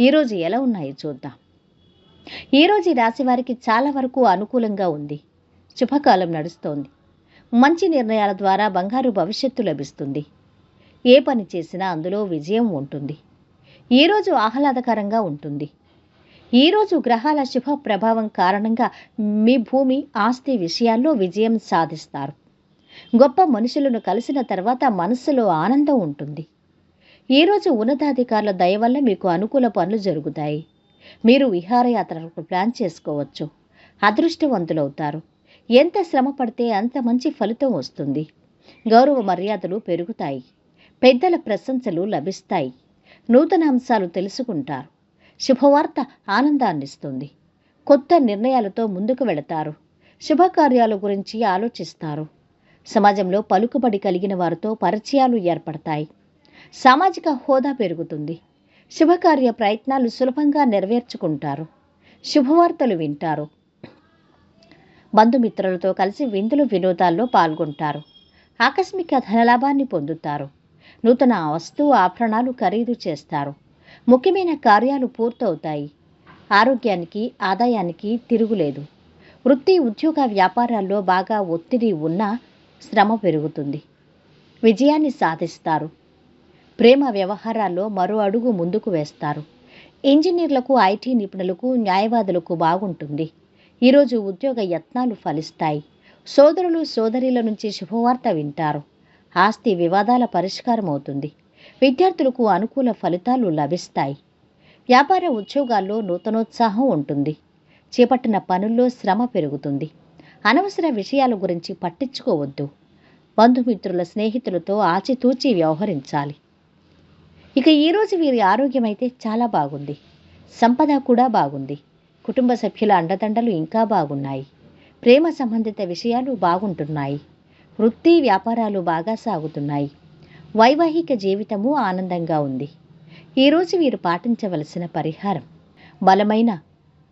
ఈరోజు ఎలా ఉన్నాయో చూద్దాం. ఈరోజు ఈ రాశి వారికి చాలా వరకు అనుకూలంగా ఉంది. శుభకాలం నడుస్తోంది. మంచి నిర్ణయాల ద్వారా బంగారు భవిష్యత్తు లభిస్తుంది. ఏ పని చేసినా అందులో విజయం ఉంటుంది. ఈరోజు ఆహ్లాదకరంగా ఉంటుంది. ఈరోజు గ్రహాల శుభ ప్రభావం కారణంగా మీ భూమి ఆస్తి విషయాల్లో విజయం సాధిస్తారు. గొప్ప మనుషులను కలిసిన తర్వాత మనస్సులో ఆనందం ఉంటుంది. ఈరోజు ఉన్నతాధికారుల దయ వల్ల మీకు అనుకూల పనులు జరుగుతాయి. మీరు విహారయాత్రలకు ప్లాన్ చేసుకోవచ్చు. అదృష్టవంతులవుతారు. ఎంత శ్రమ పడితే అంత మంచి ఫలితం వస్తుంది. గౌరవ మర్యాదలు పెరుగుతాయి. పెద్దల ప్రశంసలు లభిస్తాయి. నూతన అంశాలు తెలుసుకుంటారు. శుభవార్త ఆనందాన్నిస్తుంది. కొత్త నిర్ణయాలతో ముందుకు వెళతారు. శుభకార్యాల గురించి ఆలోచిస్తారు. సమాజంలో పలుకుబడి కలిగిన వారితో పరిచయాలు ఏర్పడతాయి. సామాజిక హోదా పెరుగుతుంది. శుభకార్య ప్రయత్నాలు సులభంగా నెరవేర్చుకుంటారు. శుభవార్తలు వింటారు. బంధుమిత్రులతో కలిసి విందులు వినోదాల్లో పాల్గొంటారు. ఆకస్మిక ధనలాభాన్ని పొందుతారు. నూతన వస్తువు ఆభరణాలు ఖరీదు చేస్తారు. ముఖ్యమైన కార్యాలు పూర్తవుతాయి. ఆరోగ్యానికి ఆదాయానికి తిరుగులేదు. వృత్తి ఉద్యోగ వ్యాపారాల్లో బాగా ఒత్తిడి ఉన్నా శ్రమ పెరుగుతుంది. విజయాన్ని సాధిస్తారు. ప్రేమ వ్యవహారాల్లో మరో అడుగు ముందుకు వేస్తారు. ఇంజనీర్లకు ఐటీ నిపుణులకు న్యాయవాదులకు బాగుంటుంది. ఈరోజు ఉద్యోగ యత్నాలు ఫలిస్తాయి. సోదరులు సోదరీల నుంచి శుభవార్త వింటారు. ఆస్తి వివాదాల పరిష్కారం అవుతుంది. విద్యార్థులకు అనుకూల ఫలితాలు లభిస్తాయి. వ్యాపార ఉద్యోగాల్లో నూతనోత్సాహం ఉంటుంది. చేపట్టిన పనుల్లో శ్రమ పెరుగుతుంది. అనవసర విషయాల గురించి పట్టించుకోవద్దు. బంధుమిత్రుల స్నేహితులతో ఆచితూచి వ్యవహరించాలి. ఇక ఈరోజు వీరి ఆరోగ్యం అయితే చాలా బాగుంది. సంపద కూడా బాగుంది. కుటుంబ సభ్యుల అండదండలు ఇంకా బాగున్నాయి. ప్రేమ సంబంధిత విషయాలు బాగుంటున్నాయి. వృత్తి వ్యాపారాలు బాగా సాగుతున్నాయి. వైవాహిక జీవితము ఆనందంగా ఉంది. ఈరోజు వీరు పాటించవలసిన పరిహారం బలమైన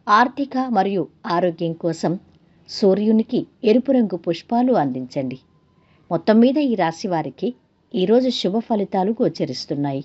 ఆర్థిక మరియు ఆరోగ్యం కోసం సూర్యునికి ఎరుపు రంగు పుష్పాలు అందించండి. మొత్తం మీద ఈ రాశి వారికి ఈరోజు శుభ ఫలితాలు గోచరిస్తున్నాయి.